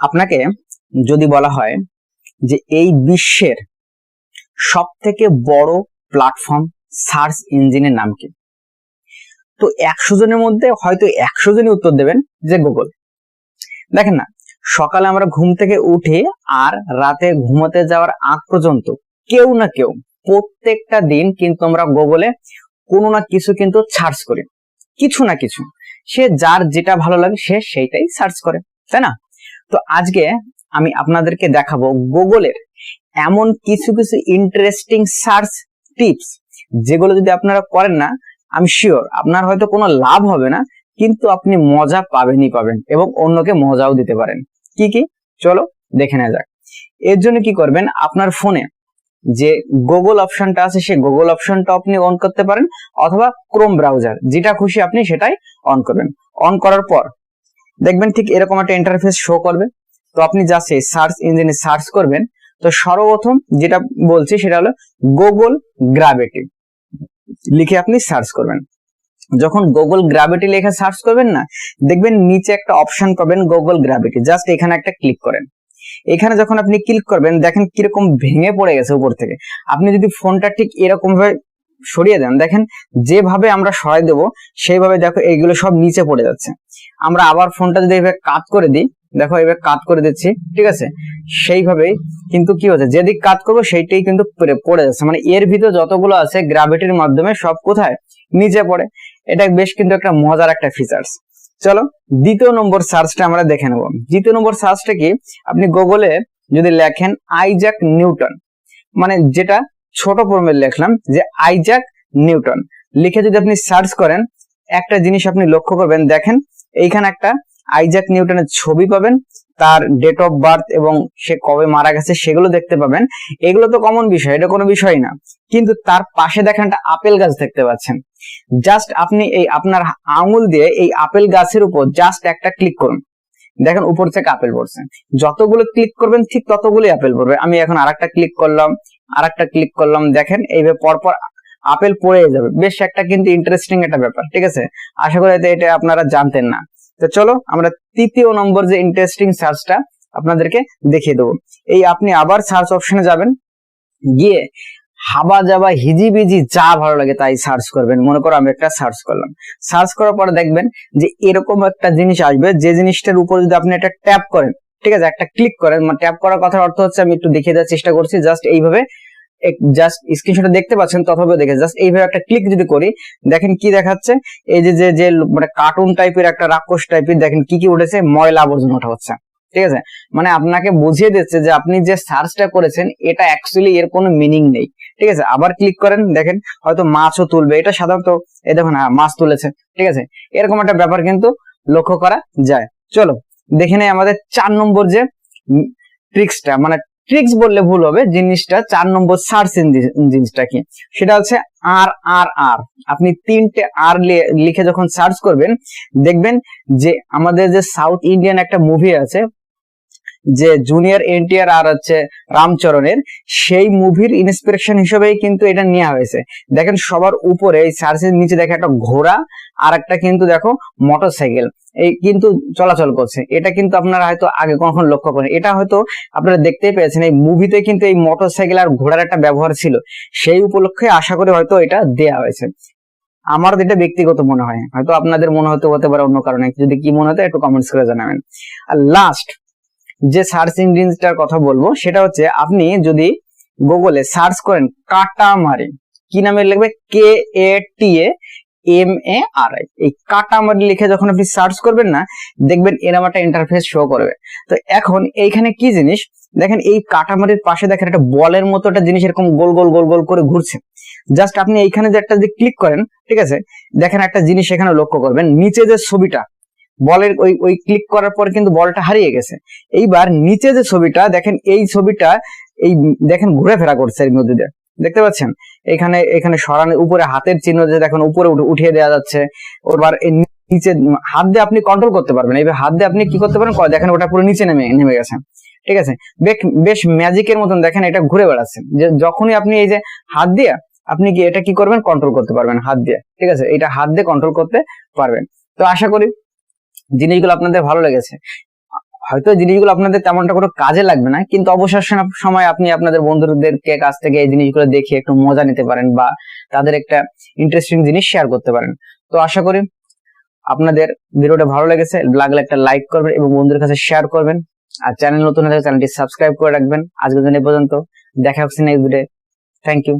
আপনাকে যদি বলা হয় যে এই বিশ্বের সব থেকে বড় প্ল্যাটফর্ম সার্চ ইঞ্জিনের নাম কি? তো একশো জনের মধ্যে হয়তো একশো জনই উত্তর দেবেন যে গুগল দেখেন না, সকালে আমরা ঘুম থেকে উঠে আর রাতে ঘুমাতে যাওয়ার আগ পর্যন্ত কেউ না কেউ, প্রত্যেকটা দিন কিন্তু আমরা গুগলে কোনো না কিছু কিন্তু সার্চ করি। কিছু না কিছু। সে যার যেটা ভালো লাগে সে সেইটাই সার্চ করে, তাই না? তো আজকে আমি আপনাদেরকে দেখাবো গুগলের এমন কিছু কিছু ইন্টারেস্টিং সার্চ টিপস যেগুলো যদি আপনারা করেন না আমি শিওর আপনার হয়তো কোনো লাভ হবে না, কিন্তু আপনি মজা পাবেনই পাবেন এবং অন্যকে মজাও দিতে পারেন। কি কি? চলো দেখে নেওয়া যাক। এর জন্য কি করবেন, আপনার ফোনে যে গুগল অপশনটা আছে, সেই গুগল অপশনটা আপনি অন করতে পারেন, অথবা ক্রোম ব্রাউজার যেটা খুশি আপনি সেটাই অন করবেন। অন করার পর দেখবেন ঠিক এরকম একটা ইন্টারফেস শো করবে। তো আপনি জাস্ট এই সার্চ ইঞ্জিনে সার্চ করবেন। তো সর্বপ্রথম যেটা বলছি সেটা হলো গুগল গ্রাভিটি লিখে আপনি সার্চ করবেন। যখন গুগল গ্রাভিটি লেখা সার্চ করবেন না, দেখবেন নিচে একটা অপশন পাবেন গুগল গ্রাভিটি জাস্ট এখানে একটা ক্লিক করেন। এখানে যখন আপনি ক্লিক করবেন, দেখেন কীরকম ভেঙে পড়ে গেছে উপর থেকে। আপনি যদি ফোনটা ঠিক এরকম ভাবে সরিয়ে দেন। দেখেন, যেভাবে আমরা সরাই দেবো, সেইভাবে দেখো এইগুলো সব নিচে পড়ে যাচ্ছে। আমরা আবার ফোনটা যদি এইভাবে কাত করে দিই, দেখো এইভাবে কাত করে দিচ্ছি, ঠিক আছে? সেইভাবেই কিন্তু কি হচ্ছে, যেদিক কাত করব সেইটাই কিন্তু পড়ে- যাচ্ছে। মানে এর ভিতর যতগুলো আছে গ্রাভিটির মাধ্যমে সব কোথায়? নিচে পড়ে। এটা বেশ কিন্তু একটা মজার একটা ফিচার্স চলো, দ্বিতীয় নম্বর সার্চটা আমরা দেখে নেব। দ্বিতীয় নম্বর সার্চটা কি? আপনি গুগলে যদি লেখেন আইজাক নিউটন মানে যেটা ছোট ফর্মে লিখলাম যে আইজাক নিউটন। লিখে যদি আপনি সার্চ করেন, একটা জিনিস আপনি লক্ষ্য করবেন, দেখেন এইখানে একটা আইজাক নিউটনের ছবি পাবেন, তার ডেট অফ বার্থ এবং সে কবে মারা গেছে সেগুলো দেখতে পাবেন। এগুলো তো কমন বিষয়, এটা কোনো বিষয় না। কিন্তু তার পাশে দেখেন একটা আপেল গাছ দেখতে পাচ্ছেন। জাস্ট আপনি এই আপনার আঙুল দিয়ে এই আপেল গাছের উপর জাস্ট একটা ক্লিক করুন। দেখেন উপর থেকে আপেল পড়ছে। যতগুলো ক্লিক করবেন, ঠিক ততগুলোই আপেল পড়বে। আমি এখন আরেকটা ক্লিক করলাম। আরেকটা ক্লিক করলাম, দেখেন, এইভাবে পরপর আপেল পড়ে যাবে। বেশ একটা কিন্তু ইন্টারেস্টিং একটা ব্যাপার, ঠিক আছে? আশা করি এটা আপনারা জানতেন না। তো চলো, আমরা তৃতীয় নম্বর যে ইন্টারেস্টিং সার্চটা আপনাদেরকে দেখিয়ে দেবো। এই আপনি আবার সার্চ অপশনে যাবেন। গিয়ে হাবা যাবা হিজিবিজি যা ভালো লাগে তাই সার্চ করবেন। মনে করো আমি একটা সার্চ করলাম। সার্চ করার পরে দেখবেন যে এরকম একটা জিনিস আসবে, যে জিনিসটার উপর যদি আপনি একটা ট্যাপ করেন ঠিক আছে, একটা ক্লিক করেন মানে ট্যাপ করার কথার অর্থ হচ্ছে আমি একটু দেখিয়ে দেওয়ার চেষ্টা করছি জাস্ট এইভাবে জাস্ট স্ক্রিনশটে দেখতে পাচ্ছেন তথাপি দেখে জাস্ট এইভাবে একটা ক্লিক যদি করি, দেখেন কি দেখাচ্ছে, এই যে যে মানে কার্টুন টাইপের একটা রাক্ষস টাইপের দেখেন কি কি উঠেছে, ময়লা আবর্জনা ওঠা হচ্ছে, ঠিক আছে? মানে আপনাকে বুঝিয়ে দিচ্ছে যে আপনি যে সার্চটা করেছেন, এটা অ্যাকচুয়ালি এর কোনো মিনিং নেই, ঠিক আছে? আবার ক্লিক করেন, দেখেন, হয়তো মাছও তুলবে, এটা সাধারণত, এই দেখুন হ্যাঁ মাছ তুলেছে, ঠিক আছে? এরকম একটা ব্যাপার কিন্তু লক্ষ্য করা যায়, চলো। দেখে নেই আমাদের চার নম্বর যে ট্রিক্সটা মানে ট্রিক্স বললে ভুল হবে, জিনিসটা চার নম্বর সার্চ জিনিসটা কি? সেটা হচ্ছে আর আর আর আপনি তিনটে আর লিখে যখন সার্চ করবেন, দেখবেন যে আমাদের যে সাউথ ইন্ডিয়ান একটা মুভি আছে যে জুনিয়র এনটিআর আর হচ্ছে রামচরণের, সেই মুভির ইন্সপিরেশন হিসেবেই কিন্তু এটা নেওয়া হয়েছে। দেখেন সবার উপরে এই সার্চের নিচে দেখে একটা ঘোড়া, আর একটা কিন্তু দেখো মোটর সাইকেল এই কিন্তু চলাচল করছে। এটা কিন্তু আপনারা হয়তো আগে কখন লক্ষ্য করেন। এটা হয়তো আপনারা দেখতেই পেয়েছেন, এই মুভিতে কিন্তু এই মোটর সাইকেল আর ঘোড়ার একটা ব্যবহার ছিল। সেই উপলক্ষে আশা করি হয়তো এটা দেয়া হয়েছে। আমার যেটা ব্যক্তিগত মনে হয়, হয়তো আপনাদের মনে হতে হতে পারে অন্য কারণে। যদি কি মনে হতো একটু কমেন্টস করে জানাবেন। আর লাস্ট যে সার্চ ইঞ্জিনটার কথা বলব, সেটা হচ্ছে আপনি যদি গুগলে সার্চ করেন কাটামারি, কি নামে লিখবে? কে এ টি A M A R I এই কাটামারি লিখে যখন আপনি সার্চ করবেন না, দেখবেন এরকম একটা ইন্টারফেস শো করবে। তো এখন এইখানে কি জিনিস? দেখেন এই কাটামারির পাশে দেখেন একটা বলের মতো একটা জিনিস এরকম গোল গোল গোল গোল করে ঘুরছে। জাস্ট আপনি এইখানে যে একটা যদি ক্লিক করেন, ঠিক আছে? দেখেন একটা জিনিস এখানে লক্ষ্য করবেন, নিচে যে ছবিটা বলের ওই ওই ক্লিক করার পর কিন্তু বলটা হারিয়ে গেছে। এইবার নিচে যে ছবিটা, দেখেন এই ছবিটা এই দেখেন ঘুরে ফেরা করছে এর মধ্যে দেখতে পাচ্ছেন? এখানে এখানে সরানো উপরে হাতের চিহ্ন যে দেখেন উপরে উঠিয়ে দেওয়া যাচ্ছে। ওবার নিচে হাত দিয়ে আপনি কন্ট্রোল করতে পারবেন। এইভাবে হাত দিয়ে আপনি কি করতে পারেন? দেখেন ওটা পুরো নিচে নেমে নেমে গেছে। ঠিক আছে? বেশ ম্যাজিকের মতন দেখেন এটা ঘুরে বেড়াচ্ছে। যে যখনই আপনি এই যে হাত দিয়ে, আপনি কি এটা কি করবেন? কন্ট্রোল করতে পারবেন হাত দিয়ে। ঠিক আছে? এটা হাত দিয়ে কন্ট্রোল করতে পারবেন। তো আশা করি জিনিসগুলো আপনাদের ভালো লেগেছে। হয়তো জিনিসগুলো আপনাদের তেমনটা কোনো কাজে লাগবে না, কিন্তু অবসর সময় আপনি আপনাদের বন্ধুদেরকে কাছ থেকে এই জিনিসগুলো দেখে একটু মজা নিতে পারেন বা তাদের একটা ইন্টারেস্টিং জিনিস শেয়ার করতে পারেন। তো আশা করি আপনাদের ভিডিওটা ভালো লেগেছে। লাগলে একটা লাইক করবেন এবং বন্ধুদের কাছে শেয়ার করবেন। আর চ্যানেল নতুন হলে চ্যানেলটি সাবস্ক্রাইব করে রাখবেন। আজকের জন্য এই পর্যন্ত। দেখা হচ্ছে নেক্সট ভিডিও থ্যাংক ইউ